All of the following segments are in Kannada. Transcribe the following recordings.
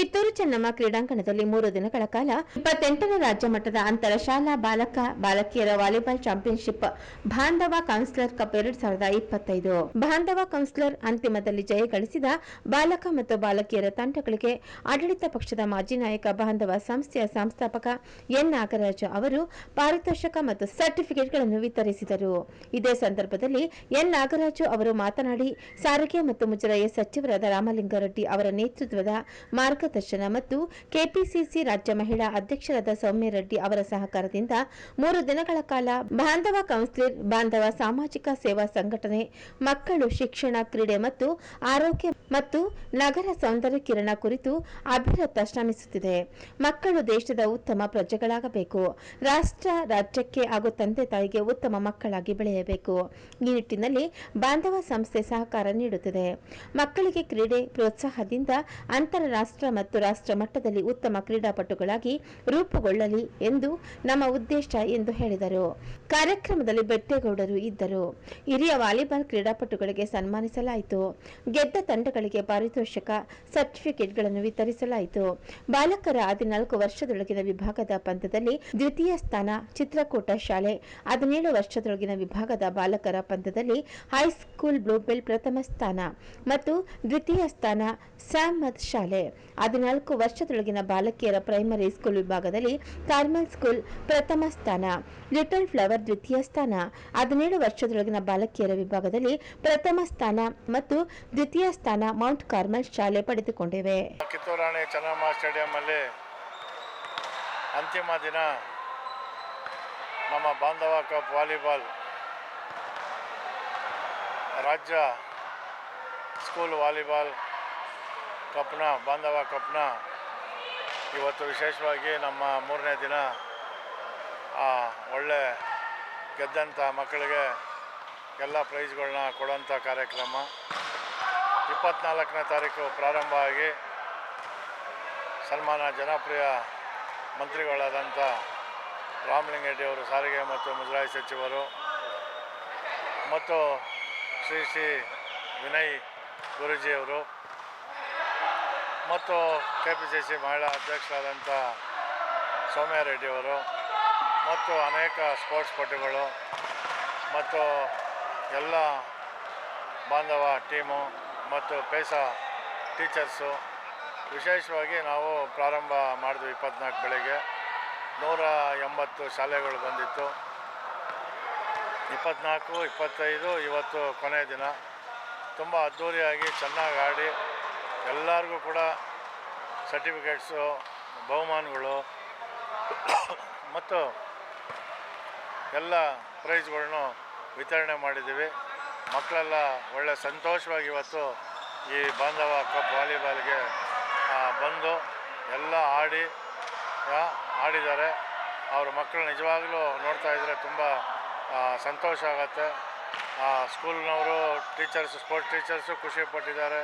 ಕಿತ್ತೂರು ಚೆನ್ನಮ್ಮ ಕ್ರೀಡಾಂಗಣದಲ್ಲಿ ಮೂರು ದಿನಗಳ ಕಾಲ ಇಪ್ಪತ್ತೆಂಟನೇ ರಾಜ್ಯ ಮಟ್ಟದ ಅಂತರ ಶಾಲಾ ಬಾಲಕ, ಬಾಲಕಿಯರ volleyball championship, Bandhava councillor cup ಎರಡ್ ಸಾವಿರದ ಇಪ್ಪತ್ತೈದು. ಬಾಂಧವ ಕೌನ್ಸಿಲರ್ ಅಂತಿಮದಲ್ಲಿ ಜಯ ಗಳಿಸಿದ ಬಾಲಕ ಮತ್ತು ಬಾಲಕಿಯರ ತಂಡಗಳಿಗೆ ಆಡಳಿತ ಪಕ್ಷದ ಮಾಜಿ ನಾಯಕ, ಬಾಂಧವ ಸಂಸ್ಥೆಯ ಸಂಸ್ಥಾಪಕ ಎನ್. ನಾಗರಾಜ ಅವರು ಪಾರಿತೋಷಕ ಮತ್ತು ಸರ್ಟಿಫಿಕೇಟ್ಗಳನ್ನು ವಿತರಿಸಿದರು. ಇದೇ ಸಂದರ್ಭದಲ್ಲಿ ಎನ್. ನಾಗರಾಜು ಅವರು ಮಾತನಾಡಿ, ಸಾರಿಗೆ ಮತ್ತು ಮುಜರಾಯಿ ಸಚಿವರಾದ ರಾಮಲಿಂಗಾರೆಡ್ಡಿ ಅವರ ನೇತೃತ್ವದ ಮಾರ್ಗದರ್ಶನ ಮತ್ತು ಕೆಪಿಸಿಸಿ ರಾಜ್ಯ ಮಹಿಳಾ ಅಧ್ಯಕ್ಷರಾದ ಸೌಮ್ಯ ರೆಡ್ಡಿ ಅವರ ಸಹಕಾರದಿಂದ ಮೂರು ದಿನಗಳ ಕಾಲ ಬಾಂಧವ ಕೌನ್ಸಿಲರ್, ಬಾಂಧವ ಸಾಮಾಜಿಕ ಸೇವಾ ಸಂಘಟನೆ, ಮಕ್ಕಳು ಶಿಕ್ಷಣ ಕ್ರೀಡೆ ಮತ್ತು ಆರೋಗ್ಯ ಮತ್ತು ನಗರ ಸೌಂದರ್ಯ ಕಿರಣ ಕುರಿತು ಅಭಿರತ ಶ್ರಮಿಸುತ್ತಿದೆ. ಮಕ್ಕಳು ದೇಶದ ಉತ್ತಮ ಪ್ರಜೆಗಳಾಗಬೇಕು. ರಾಷ್ಟ್ರ ರಾಜ್ಯಕ್ಕೆ ಹಾಗೂ ತಂದೆ ತಾಯಿಗೆ ಉತ್ತಮ ಮಕ್ಕಳಾಗಿ ಬೆಳೆಯಬೇಕು. ಈ ನಿಟ್ಟಿನಲ್ಲಿ ಬಾಂಧವ ಸಂಸ್ಥೆ ಸಹಕಾರ ನೀಡುತ್ತಿದೆ. ಮಕ್ಕಳಿಗೆ ಕ್ರೀಡೆ ಪ್ರೋತ್ಸಾಹದಿಂದ ಅಂತಾರಾಷ್ಟ್ರ ಮತ್ತು ರಾಷ್ಟ್ರ ಮಟ್ಟದಲ್ಲಿ ಉತ್ತಮ ಕ್ರೀಡಾಪಟುಗಳಾಗಿ ರೂಪುಗೊಳ್ಳಲಿ ಎಂದು ನಮ್ಮ ಉದ್ದೇಶ ಎಂದು ಹೇಳಿದರು. ಕಾರ್ಯಕ್ರಮದಲ್ಲಿ ಬೆಟ್ಟೇಗೌಡರು ಇದ್ದರು. ಹಿರಿಯ ವಾಲಿಬಾಲ್ ಕ್ರೀಡಾಪಟುಗಳಿಗೆ ಸನ್ಮಾನಿಸಲಾಯಿತು. ಗೆದ್ದ ತಂಡಗಳಿಗೆ ಪಾರಿತೋಷಕ ಸರ್ಟಿಫಿಕೇಟ್ಗಳನ್ನು ವಿತರಿಸಲಾಯಿತು. ಬಾಲಕರ ಹದಿನಾಲ್ಕು ವರ್ಷದೊಳಗಿನ ವಿಭಾಗದ ಪಂದ್ಯದಲ್ಲಿ ದ್ವಿತೀಯ ಸ್ಥಾನ, ಚಿತ್ರಕೂಟ ಶಾಲೆ, ಹದಿನೇಳು ವರ್ಷದೊಳಗಿನ ವಿಭಾಗದ ಬಾಲಕರ ಪಂದ್ಯದಲ್ಲಿ ಹೈಸ್ಕೂಲ್ ಬ್ಲೂಬೆಲ್ ಪ್ರಥಮ ಸ್ಥಾನ ಮತ್ತು ದ್ವಿತೀಯ ಸ್ಥಾನ ಸ್ಯಾಮದ್ ಶಾಲೆ. ಹದಿನಾಲ್ಕು ವರ್ಷದೊಳಗಿನ ಬಾಲಕಿಯರ ಪ್ರೈಮರಿ ಸ್ಕೂಲ್ ವಿಭಾಗದಲ್ಲಿ ಕಾರ್ಮೆಲ್ ಸ್ಕೂಲ್ ಪ್ರಥಮ ಸ್ಥಾನ, ಲಿಟಲ್ ಫ್ಲವರ್ ದ್ವಿತೀಯ ಸ್ಥಾನ, ಹದಿನೇಳು ವರ್ಷದೊಳಗಿನ ಬಾಲಕಿಯರ ವಿಭಾಗದಲ್ಲಿ ಪ್ರಥಮ ಸ್ಥಾನ ಮತ್ತು ದ್ವಿತೀಯ ಸ್ಥಾನ ಮೌಂಟ್ ಕಾರ್ಮೆಲ್ ಶಾಲೆ ಪಡೆದುಕೊಂಡಿವೆ. ಸ್ಟೇಡಿಯಂನಲ್ಲಿ ಅಂತಿಮ ದಿನ ನಮ್ಮ ಬಾಂಧವ ಕಪ್ ವಾಲಿಬಾಲ್ ರಾಜ್ಯ ಸ್ಕೂಲ್ ವಾಲಿಬಾಲ್ ಕಪ್ನ, ಬಾಂಧವ ಕಪ್ನ, ಇವತ್ತು ವಿಶೇಷವಾಗಿ ನಮ್ಮ ಮೂರನೇ ದಿನ ಒಳ್ಳೆ ಗೆದ್ದಂಥ ಮಕ್ಕಳಿಗೆ ಎಲ್ಲ ಪ್ರೈಸ್ಗಳನ್ನ ಕೊಡೋಂಥ ಕಾರ್ಯಕ್ರಮ. ಇಪ್ಪತ್ನಾಲ್ಕನೇ ತಾರೀಕು ಪ್ರಾರಂಭ ಆಗಿ ಸನ್ಮಾನ ಜನಪ್ರಿಯ ಮಂತ್ರಿಗಳಾದಂಥ ರಾಮಲಿಂಗರೆಡ್ಡಿ ಅವರು, ಸಾರಿಗೆ ಮತ್ತು ಮುಜರಾಯಿ ಸಚಿವರು ಮತ್ತು ಶ್ರೀ ಶ್ರೀ ವಿನಯ್ ಗುರೂಜಿಯವರು ಮತ್ತು ಕೆ ಪಿ ಸಿ ಸಿ ಮಹಿಳಾ ಅಧ್ಯಕ್ಷರಾದಂಥ ಸೌಮ್ಯ ರೆಡ್ಡಿಯವರು ಮತ್ತು ಅನೇಕ ಸ್ಪೋರ್ಟ್ಸ್ ಪಟುಗಳು ಮತ್ತು ಎಲ್ಲ ಬಾಂಧವ ಟೀಮು ಮತ್ತು ಪೇಸ ಟೀಚರ್ಸು. ವಿಶೇಷವಾಗಿ ನಾವು ಪ್ರಾರಂಭ ಮಾಡಿದ್ವಿ ಇಪ್ಪತ್ನಾಲ್ಕು ಬೆಳಿಗ್ಗೆ. ನೂರ ಎಂಬತ್ತು ಶಾಲೆಗಳು ಬಂದಿತ್ತು. ಇಪ್ಪತ್ನಾಲ್ಕು, ಇಪ್ಪತ್ತೈದು, ಇವತ್ತು ಕೊನೆಯ ದಿನ. ತುಂಬ ಅದ್ಧೂರಿಯಾಗಿ ಚೆನ್ನಾಗಿ ಆಡಿ ಎಲ್ಲರಿಗೂ ಕೂಡ ಸರ್ಟಿಫಿಕೇಟ್ಸು ಬಹುಮಾನಗಳು, ಮತ್ತು ಎಲ್ಲ ಪ್ರೈಸ್ಗಳನ್ನು ವಿತರಣೆ ಮಾಡಿದ್ದೀವಿ. ಮಕ್ಕಳೆಲ್ಲ ಒಳ್ಳೆ ಸಂತೋಷವಾಗಿ ಇವತ್ತು ಈ ಬಾಂಧವ ಕಪ್ ವಾಲಿಬಾಲ್ಗೆ ಬಂದು ಎಲ್ಲ ಆಡಿ ಆಡಿದ್ದಾರೆ. ಅವ್ರ ಮಕ್ಕಳು ನಿಜವಾಗ್ಲೂ ನೋಡ್ತಾ ಇದ್ದರೆ ತುಂಬ ಸಂತೋಷ ಆಗುತ್ತೆ. ಸ್ಕೂಲ್ನವರು ಟೀಚರ್ಸ್ ಸ್ಪೋರ್ಟ್ಸ್ ಟೀಚರ್ಸು ಖುಷಿ ಪಟ್ಟಿದ್ದಾರೆ.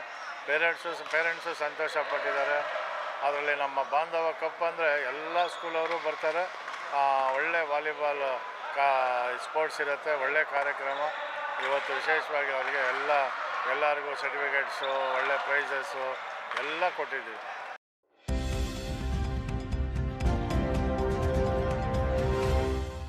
ಪೇರೆಂಟ್ಸು ಪೇರೆಂಟ್ಸು ಸಂತೋಷ ಪಟ್ಟಿದ್ದಾರೆ ಅದರಲ್ಲಿ ನಮ್ಮ ಬಾಂಧವ ಕಪ್ ಅಂದರೆ ಎಲ್ಲ ಸ್ಕೂಲವರು ಬರ್ತಾರೆ. ಒಳ್ಳೆ ವಾಲಿಬಾಲ್ ಕಾ ಸ್ಪೋರ್ಟ್ಸ್ ಇರುತ್ತೆ, ಒಳ್ಳೆ ಕಾರ್ಯಕ್ರಮ. ಇವತ್ತು ವಿಶೇಷವಾಗಿ ಅವರಿಗೆ ಎಲ್ಲ, ಎಲ್ಲರಿಗೂ ಸರ್ಟಿಫಿಕೇಟ್ಸು ಒಳ್ಳೆ ಪ್ರೈಸಸ್ಸು ಎಲ್ಲ ಕೊಟ್ಟಿದ್ದೀವಿ.